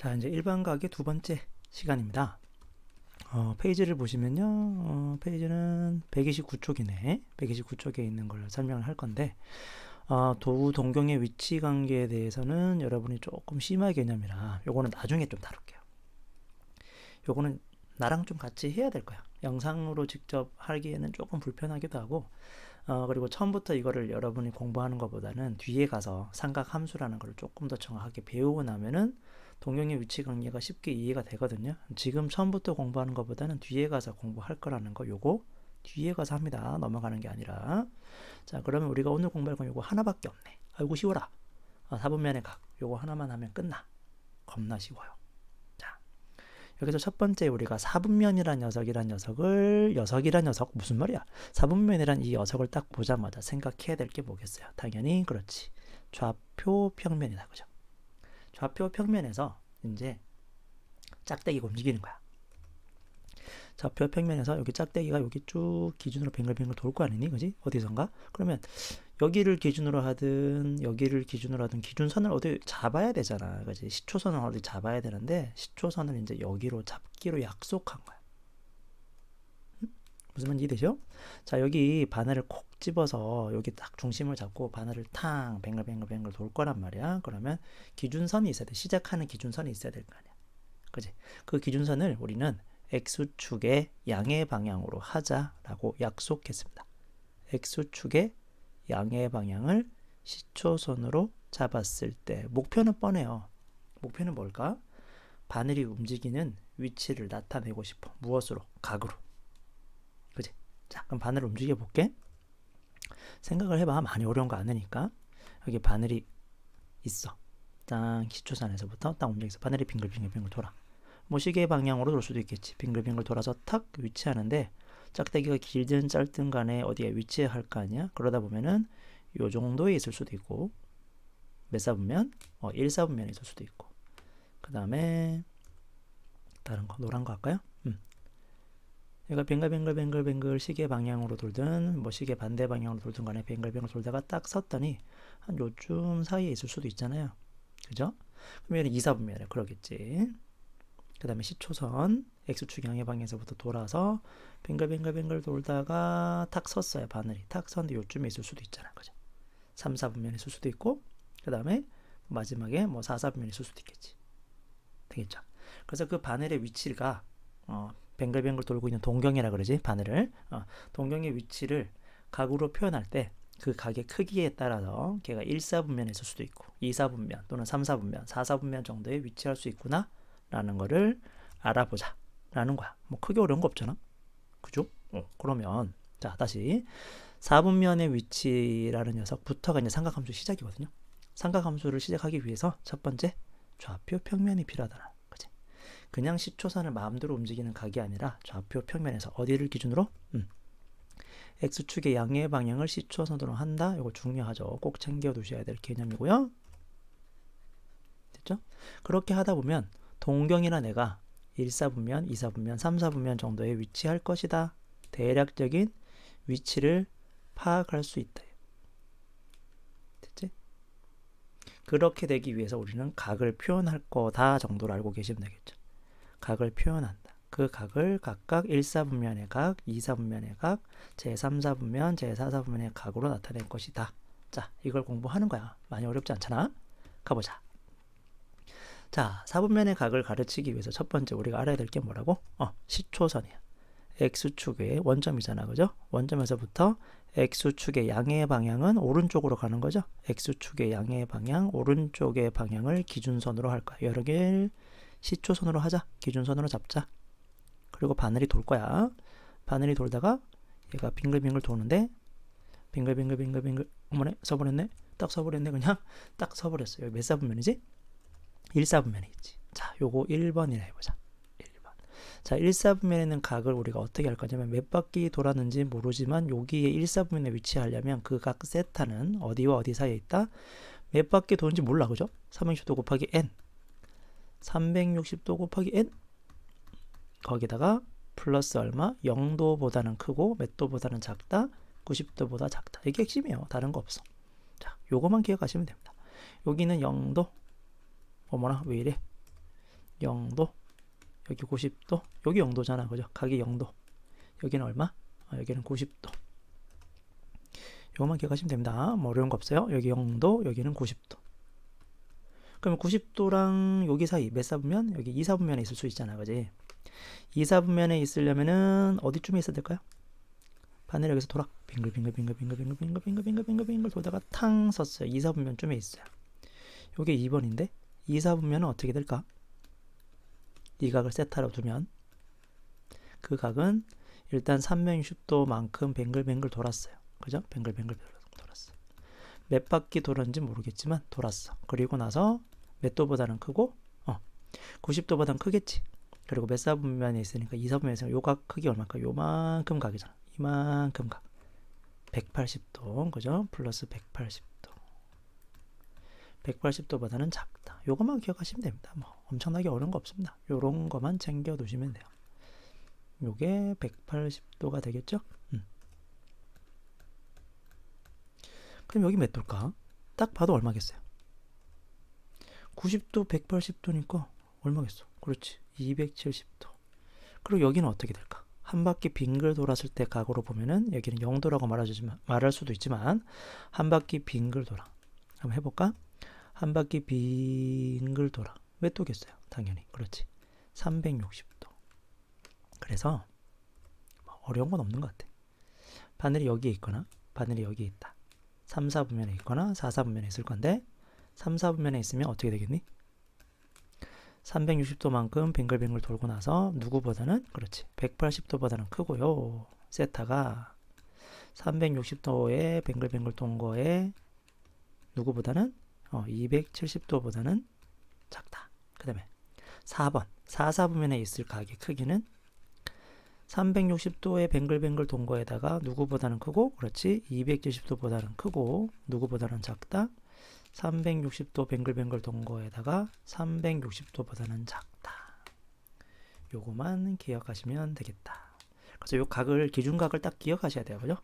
자, 이제 일반각의 두 번째 시간입니다. 어, 페이지를 보시면요. 어, 페이지는 129쪽이네. 129쪽에 있는 걸 설명을 할 건데, 어, 도우 동경의 위치 관계에 대해서는 여러분이 조금 심화 개념이라 요거는 나중에 좀 다룰게요. 요거는 나랑 좀 같이 해야 될 거야. 영상으로 직접 하기에는 조금 불편하기도 하고, 어, 그리고 처음부터 이거를 여러분이 공부하는 것보다는 뒤에 가서 삼각 함수라는 걸 조금 더 정확하게 배우고 나면은 동경의 위치 관계가 쉽게 이해가 되거든요. 지금 처음부터 공부하는 것보다는 뒤에 가서 공부할 거라는 거 요거 뒤에 가서 합니다. 넘어가는 게 아니라. 자, 그러면 우리가 오늘 공부할 건 요거 하나밖에 없네. 아이고 쉬워라. 아, 사분면의 각. 요거 하나만 하면 끝나. 겁나 쉬워요. 자, 여기서 첫 번째 우리가 사분면이란 녀석이란 녀석을 녀석이란 녀석 무슨 말이야? 사분면이란 이 녀석을 딱 보자마자 생각해야 될 게 뭐겠어요? 당연히 그렇지. 좌표 평면이다. 그죠? 좌표 평면에서 이제 짝대기가 움직이는 거야. 좌표 평면에서 여기 짝대기가 여기 쭉 기준으로 뱅글뱅글 돌 거 아니니? 그지? 어디선가? 그러면 여기를 기준으로 하든 여기를 기준으로 하든 기준선을 어디 잡아야 되잖아. 그지? 시초선을 어디 잡아야 되는데 시초선을 이제 여기로 잡기로 약속한 거야. 응? 무슨 말인지 이해되죠? 자, 여기 바늘을 콕 집어서 여기 딱 중심을 잡고 바늘을 탕 뱅글뱅글뱅글 돌 거란 말이야. 그러면 기준선이 있어야 돼. 시작하는 기준선이 있어야 될 거 아니야. 그지? 그 기준선을 우리는 x축의 양의 방향으로 하자라고 약속했습니다. x축의 양의 방향을 시초선으로 잡았을 때 목표는 뻔해요. 목표는 뭘까? 바늘이 움직이는 위치를 나타내고 싶어. 무엇으로? 각으로. 그럼 바늘을 움직여 볼게. 생각을 해봐. 많이 어려운 거 아니니까. 여기 바늘이 있어. 딱 시초선에서부터 딱 움직여서 바늘이 빙글빙글빙글 돌아. 뭐 시계 방향으로 돌 수도 있겠지. 빙글빙글 돌아서 탁 위치하는데 짝대기가 길든 짧든 간에 어디에 위치할 거 아니야? 그러다 보면은 요 정도에 있을 수도 있고 몇 사분면? 어, 1사분면에 있을 수도 있고 그 다음에 다른 거 노란 거 할까요? 음. 얘가 뱅글뱅글뱅글뱅글 시계 방향으로 돌든 뭐 시계 반대 방향으로 돌든 간에 뱅글뱅글 돌다가 딱 섰더니 한 요쯤 사이에 있을 수도 있잖아요. 그죠? 그러면 2사분면에 그러겠지. 그 다음에 시초선 X축 양의 방향에서부터 돌아서 뱅글뱅글뱅글 돌다가 탁 섰어요 바늘이 탁 섰는데 요쯤에 있을 수도 있잖아 그죠 3, 4분면에 있을 수도 있고 그 다음에 마지막에 뭐 4, 4분면에 있을 수도 있겠지 되겠죠 그래서 그 바늘의 위치가 어, 뱅글뱅글 돌고 있는 동경이라 그러지 바늘을. 어, 동경의 위치를 각으로 표현할 때 그 각의 크기에 따라서 걔가 1, 4분면에 있을 수도 있고 2, 4분면 또는 3, 4분면 4, 4분면 정도에 위치할 수 있구나 라는 거를 알아보자 라는 거야. 뭐 크게 어려운 거 없잖아. 그죠? 어, 그러면 자 다시. 4분면의 위치라는 녀석부터가 이제 삼각함수 시작이거든요. 삼각함수를 시작하기 위해서 첫 번째 좌표 평면이 필요하다 그냥 시초선을 마음대로 움직이는 각이 아니라 좌표 평면에서 어디를 기준으로? 음. X축의 양의 방향을 시초선으로 한다 이거 중요하죠 꼭 챙겨 두셔야 될 개념이고요 됐죠? 그렇게 하다 보면 동경이나 내가 1사분면, 2사분면, 3사분면 정도에 위치할 것이다. 대략적인 위치를 파악할 수 있다. 됐지? 그렇게 되기 위해서 우리는 각을 표현할 거다 정도로 알고 계시면 되겠죠. 각을 표현한다. 그 각을 각각 1사분면의 각, 2사분면의 각, 제3사분면, 제4사분면의 각으로 나타낼 것이다. 자, 이걸 공부하는 거야. 많이 어렵지 않잖아? 가보자. 자, 사분면의 각을 가르치기 위해서 첫 번째 우리가 알아야 될 게 뭐라고? 어, 시초선이야. x축의 원점이잖아. 그죠? 원점에서부터 x축의 양의 방향은 오른쪽으로 가는 거죠. x축의 양의 방향, 오른쪽의 방향을 기준선으로 할 거야. 여러 개를 시초선으로 하자. 기준선으로 잡자. 그리고 바늘이 돌 거야. 바늘이 돌다가 얘가 빙글빙글 도는데 빙글빙글빙글빙글 어머네 서버렸네. 딱 서버렸네. 그냥 딱 서버렸어요. 여기 몇 사분면이지? 1사분면에 있지. 자, 요거 1번이라 해보자. 1번. 자, 1사분면에는 각을 우리가 어떻게 할 거냐면 몇 바퀴 돌았는지 모르지만 여기에 1사분면에 위치하려면 그 각 세타는 어디와 어디 사이에 있다? 몇 바퀴 도는지 몰라. 그죠? 360도 곱하기 n. 360도 곱하기 n. 거기다가 플러스 얼마? 0도보다는 크고 몇 도보다는 작다? 90도보다 작다. 이게 핵심이에요. 다른 거 없어. 자, 요거만 기억하시면 됩니다. 여기는 0도, 어머나 왜 이래 0도 여기 90도 여기 0도잖아 그죠 각이 0도 여기는 얼마 아, 여기는 90도 요것만 기억하시면 됩니다 뭐 어려운 거 없어요 여기 0도 여기는 90도 그러면 90도랑 여기 사이 몇 사분면 여기 2 사분면에 있을 수 있잖아 그지 2 사분면에 있으려면은 어디쯤에 있어야 될까요 바늘 여기서 돌아 빙글빙글빙글빙글빙글빙글빙글빙글빙글 돌다가 탕 섰어요 2 사분면쯤에 있어요 요게 2번인데 2 사분면은 어떻게 될까 이 각을 세타로 두면 그 각은 일단 360도만큼 뱅글뱅글 돌았어요. 그죠? 뱅글뱅글 돌았어. 몇 바퀴 돌았는지 모르겠지만 돌았어. 그리고 나서 몇 도보다는 크고 어 90도보다는 크겠지. 그리고 몇 사분면에 있으니까 이 사분면에 있으니까 요각 크기 얼마일까? 요만큼 각이잖아. 이만큼 각. 180도 그죠? 플러스 180도. 180도보다는 작다. 요것만 기억하시면 됩니다. 뭐 엄청나게 어려운 거 없습니다. 요런 거만 챙겨 두시면 돼요. 요게 180도가 되겠죠? 음. 그럼 여기 몇 도일까? 딱 봐도 얼마겠어요? 90도, 180도니까 얼마겠어? 그렇지. 270도. 그리고 여기는 어떻게 될까? 한 바퀴 빙글 돌았을 때 각으로 보면은 여기는 0도라고 말하지만 말할 수도 있지만 한 바퀴 빙글 돌아. 한번 해볼까? 한 바퀴 빙글 돌아. 몇 도겠어요? 당연히. 그렇지. 360도. 그래서 뭐 어려운 건 없는 것 같아. 바늘이 여기에 있거나 바늘이 여기에 있다. 3, 4분면에 있거나 4, 4분면에 있을 건데 3, 4분면에 있으면 어떻게 되겠니? 360도만큼 뱅글뱅글 돌고 나서 누구보다는 그렇지 180도보다는 크고요. 세타가 360도에 뱅글뱅글 돈 거에 누구보다는 어, 270도보다는 작다. 그 다음에 4번 4, 4분면에 있을 각의 크기는 360도의 뱅글뱅글 동거에다가 누구보다는 크고 그렇지 270도보다는 크고 누구보다는 작다 360도 뱅글뱅글 동거에다가 360도보다는 작다. 요거만 기억하시면 되겠다. 그래서 요 각을 기준각을 딱 기억하셔야 돼요. 그죠?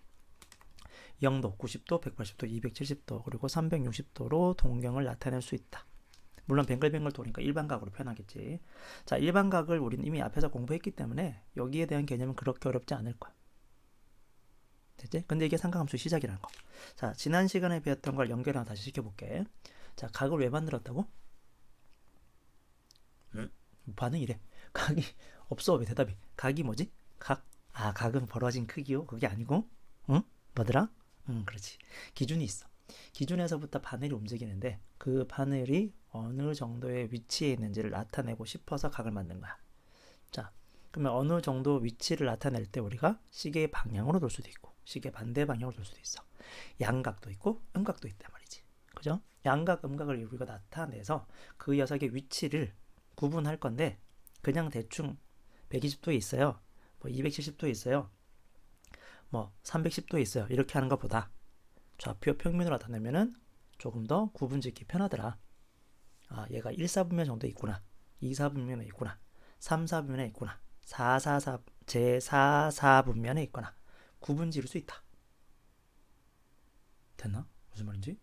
0도 90도 180도 270도 그리고 360도로 동경을 나타낼 수 있다. 물론 뱅글뱅글 도니까 일반각으로 표현하겠지. 자, 일반각을 우리는 이미 앞에서 공부했기 때문에 여기에 대한 개념은 그렇게 어렵지 않을 거야. 됐지? 근데 이게 삼각함수 시작이라는 거. 자, 지난 시간에 배웠던 걸 연결해서 다시 시켜볼게. 자, 각을 왜 만들었다고? 음? 반응이래. 각이 없어. 왜 대답이? 각이 뭐지? 각? 아, 각은 벌어진 크기요? 그게 아니고? 응? 뭐더라? 응, 그렇지. 기준이 있어. 기준에서부터 바늘이 움직이는데 그 바늘이 어느 정도의 위치에 있는지를 나타내고 싶어서 각을 만든 거야. 자, 그러면 어느 정도 위치를 나타낼 때 우리가 시계의 방향으로 돌 수도 있고 시계 반대 방향으로 돌 수도 있어. 양각도 있고 음각도 있단 말이지. 그죠? 양각, 음각을 우리가 나타내서 그 녀석의 위치를 구분할 건데 그냥 대충 120도에 있어요. 뭐 270도에 있어요. 뭐 310도에 있어요. 이렇게 하는 것보다 좌표 평면으로 나타내면은 조금 더 구분 짓기 편하더라. 아, 얘가 1, 4분면 정도 있구나. 2, 4분면에 있구나. 3, 4분면에 있구나. 4, 4, 4, 제 4, 4분면에 있거나 구분 지을 수 있다. 됐나? 무슨 말인지?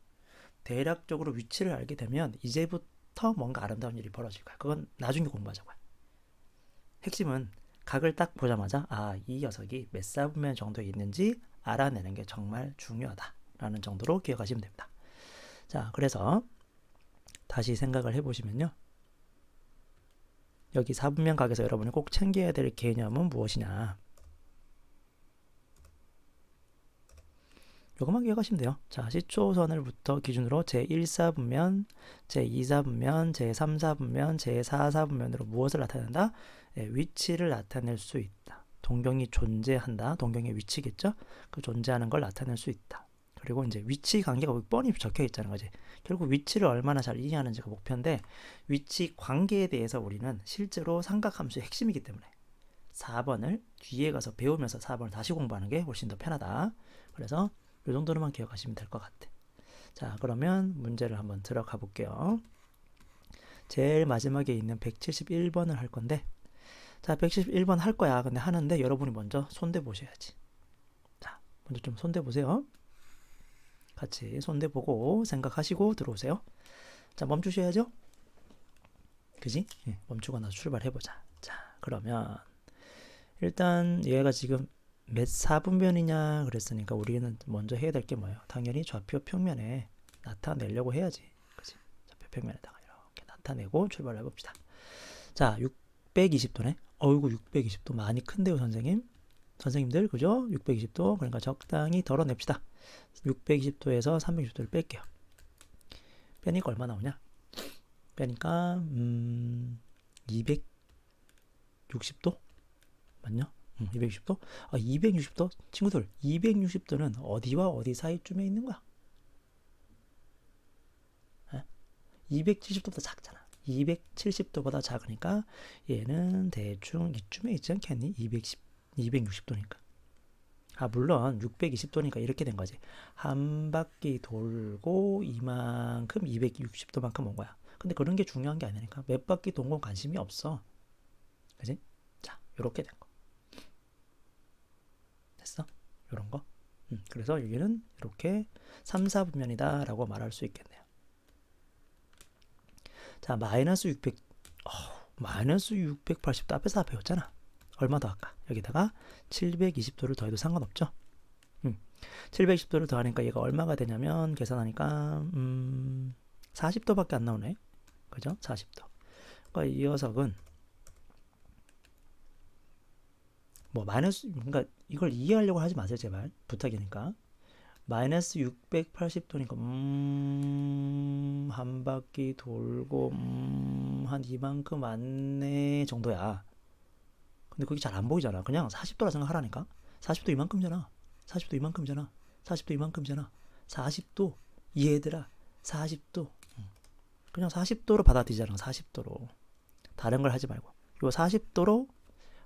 대략적으로 위치를 알게 되면 이제부터 뭔가 아름다운 일이 벌어질 거야. 그건 나중에 공부하자고요. 핵심은 각을 딱 보자마자 아, 이 녀석이 몇 사분면 정도에 있는지 알아내는 게 정말 중요하다. 라는 정도로 기억하시면 됩니다. 자, 그래서 다시 생각을 해보시면요. 여기 4분면 각에서 여러분이 꼭 챙겨야 될 개념은 무엇이냐. 요것만 기억하시면 돼요. 자, 시초선을부터 기준으로 제1사분면, 제2사분면, 제3사분면, 제4사분면으로 무엇을 나타낸다? 예, 위치를 나타낼 수 있다. 동경이 존재한다. 동경의 위치겠죠? 그 존재하는 걸 나타낼 수 있다. 그리고 이제 위치 관계가 뻔히 적혀 있다는 거지. 결국 위치를 얼마나 잘 이해하는지가 목표인데 위치 관계에 대해서 우리는 실제로 삼각함수의 핵심이기 때문에 4번을 뒤에 가서 배우면서 4번을 다시 공부하는 게 훨씬 더 편하다. 그래서 이 정도로만 기억하시면 될 것 같아. 자, 그러면 문제를 한번 들어가 볼게요. 제일 마지막에 있는 171번을 할 건데 자, 171번 할 거야. 근데 하는데 여러분이 먼저 손대 보셔야지. 자, 먼저 좀 손대 보세요. 같이 손대 보고 생각하시고 들어오세요. 자, 멈추셔야죠. 그지? 예, 멈추고 나서 출발해보자. 자, 그러면 일단 얘가 지금 몇 사분면이냐 그랬으니까 우리는 먼저 해야 될 게 뭐예요? 당연히 좌표 평면에 나타내려고 해야지. 그지? 좌표 평면에다가 이렇게 나타내고 출발해 봅시다. 자, 620도네. 어이구, 620도 많이 큰데요, 선생님. 선생님들, 그죠? 620도. 그러니까 적당히 덜어냅시다. 620도에서 360도를 뺄게요. 빼니까 얼마 나오냐? 빼니까 음 260도 맞냐? 음, 260도? 아 260도 친구들 260도는 어디와 어디 사이쯤에 있는 거야? 270도보다 작잖아. 270도보다 작으니까 얘는 대충 이쯤에 있지 않겠니? 210, 260도니까. 아 물론 620도니까 이렇게 된 거지. 한 바퀴 돌고 이만큼 260도만큼 온 거야. 근데 그런 게 중요한 게 아니니까 몇 바퀴 돈건 관심이 없어. 그지? 자, 요렇게 된 거. 요런 거. 음, 그래서 여기는 이렇게 3, 4분면이다 라고 말할 수 있겠네요. 자, 마이너스 600, 어, 마이너스 680도 앞에서 다 배웠잖아. 얼마 더 할까? 여기다가 720도를 더해도 상관없죠? 음, 720도를 더하니까 얘가 얼마가 되냐면 계산하니까 음, 40도밖에 안 나오네. 그죠? 40도. 그러니까 이 녀석은 뭐 마이너스 그러니까 이걸 이해하려고 하지 마세요 제발 부탁이니까 마이너스 680도니까 음, 한 바퀴 돌고 음, 한 이만큼 안내 정도야. 근데 그게 잘 안 보이잖아. 그냥 40도라 생각하라니까. 40도 이만큼잖아. 40도 이만큼잖아. 40도 이만큼잖아. 40도 얘들아 40도 음. 그냥 40도로 받아들이잖아. 40도로 다른 걸 하지 말고 요 40도로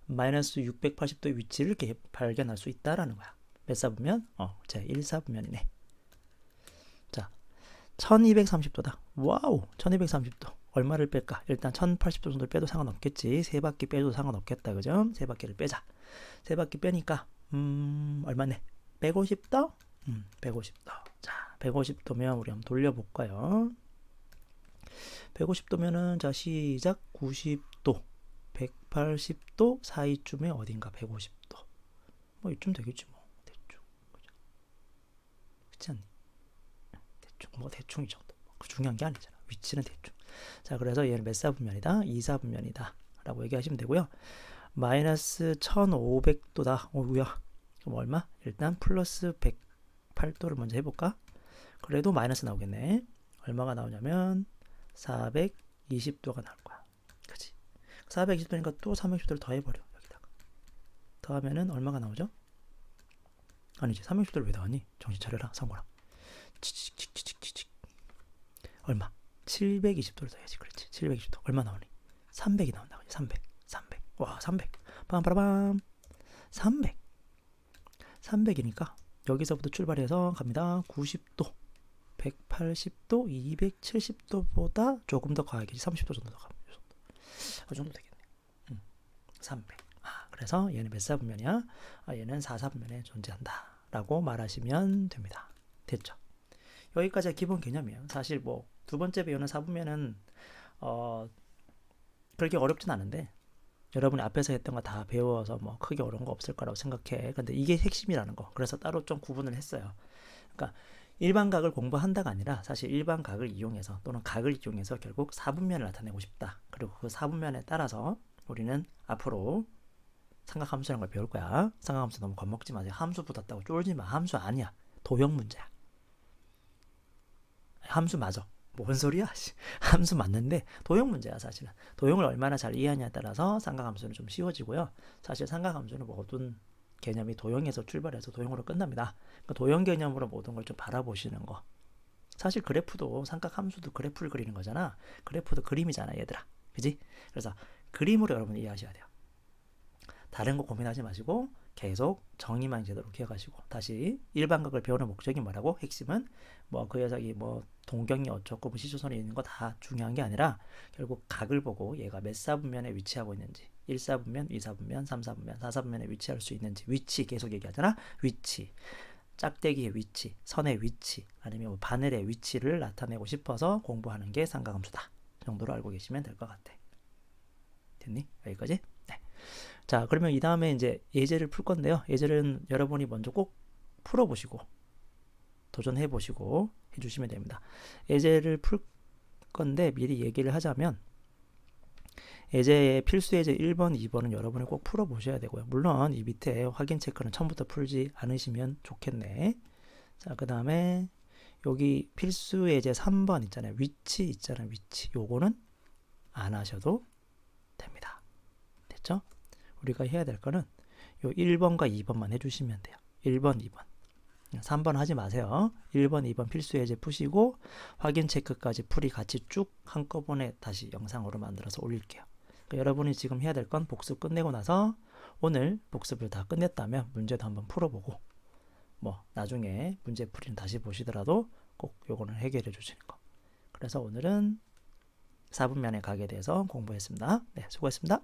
마이너스 680도의 위치를 이렇게 발견할 수 있다라는 거야. 몇 사분면? 어, 제 1사분면이네. 자, 1230도다. 와우, 1230도. 얼마를 뺄까? 일단 1080도 정도를 빼도 상관없겠지. 세 바퀴 빼도 상관없겠다. 그죠? 세 바퀴를 빼자. 세 바퀴 빼니까 음, 얼마네? 150도? 음, 150도. 자, 150도면 우리 한번 돌려 볼까요? 150도면은 자, 시작 90도. 180도 사이쯤에 어딘가 150도. 뭐 이쯤 되겠지 뭐. 대충. 그죠? 그렇지 않니? 대충 뭐 대충 이 정도. 그 중요한 게 아니잖아. 위치는 대충. 자, 그래서 얘는 몇 사분면이다? 2사분면이다. 라고 얘기하시면 되고요. 마이너스 1500도다. 어우야. 그럼 얼마? 일단 플러스 108도를 먼저 해볼까? 그래도 마이너스 나오겠네. 얼마가 나오냐면 420도가 나올 거야. 그치? 420도니까 또 360도를 더해버려. 여기다가. 더하면은 얼마가 나오죠? 아니지. 360도를 왜 더하니? 정신 차려라. 상관아. 치칙치칙치칙. 얼마? 720도를 더해야지. 그렇지. 720도. 얼마 나오니? 300이 나온다. 그지? 300. 300. 와, 300. 빰빠라밤. 300. 300이니까 여기서부터 출발해서 갑니다. 90도. 180도, 270도보다 조금 더 가야겠지. 30도 정도 더 가면. 이 정도 되겠네. 음, 300. 아, 그래서 얘는 몇 사분면이야? 아, 얘는 4사분면에 존재한다. 라고 말하시면 됩니다. 됐죠? 여기까지가 기본 개념이에요. 사실 뭐 두 번째 배우는 사분면은 어 그렇게 어렵진 않은데 여러분이 앞에서 했던 거 다 배워서 뭐 크게 어려운 거 없을 거라고 생각해. 근데 이게 핵심이라는 거. 그래서 따로 좀 구분을 했어요. 그러니까 일반 각을 공부한다가 아니라 사실 일반 각을 이용해서 또는 각을 이용해서 결국 사분면을 나타내고 싶다. 그리고 그 사분면에 따라서 우리는 앞으로 삼각함수라는 걸 배울 거야. 삼각함수 너무 겁먹지 마세요. 함수 붙었다고 쫄지 마. 함수 아니야. 도형 문제야. 함수 맞아. 뭔 소리야? 함수 맞는데 도형 문제야 사실은. 도형을 얼마나 잘 이해하냐에 따라서 삼각함수는 좀 쉬워지고요. 사실 삼각함수는 모든 개념이 도형에서 출발해서 도형으로 끝납니다. 그러니까 도형 개념으로 모든 걸 좀 바라보시는 거. 사실 그래프도 삼각함수도 그래프를 그리는 거잖아. 그래프도 그림이잖아, 얘들아. 그지? 그래서 그림으로 여러분 이해하셔야 돼요. 다른 거 고민하지 마시고 계속 정의만 제대로 기억하시고 다시 일반각을 배우는 목적이 뭐라고? 핵심은 뭐그 녀석이 뭐 동경이 어쩌고 뭐 시조선이 있는 거 다 중요한 게 아니라 결국 각을 보고 얘가 몇 사분면에 위치하고 있는지 1사분면, 2사분면, 3사분면, 4사분면에 위치할 수 있는지 위치 계속 얘기하잖아. 위치. 짝대기의 위치, 선의 위치, 아니면 뭐 바늘의 위치를 나타내고 싶어서 공부하는 게 삼각함수다. 정도로 알고 계시면 될 것 같아. 됐니? 여기까지? 네. 자, 그러면 이 다음에 이제 예제를 풀 건데요. 예제는 여러분이 먼저 꼭 풀어보시고 도전해 보시고 해주시면 됩니다. 예제를 풀 건데 미리 얘기를 하자면 예제의 필수 예제 1번, 2번은 여러분이 꼭 풀어 보셔야 되고요. 물론 이 밑에 확인 체크는 처음부터 풀지 않으시면 좋겠네. 자, 그 다음에 여기 필수 예제 3번 있잖아요. 위치 있잖아요. 위치. 요거는 안 하셔도 됩니다. 됐죠? 우리가 해야 될 거는 요 1번과 2번만 해 주시면 돼요. 1번, 2번. 3번 하지 마세요. 1번, 2번 필수 예제 푸시고 확인 체크까지 풀이 같이 쭉 한꺼번에 다시 영상으로 만들어서 올릴게요. 그러니까 여러분이 지금 해야 될 건 복습 끝내고 나서 오늘 복습을 다 끝냈다면 문제도 한번 풀어보고 뭐 나중에 문제 풀이는 다시 보시더라도 꼭 요거는 해결해 주시는 거. 그래서 오늘은 4분면의 각에 대해서 공부했습니다. 네, 수고했습니다.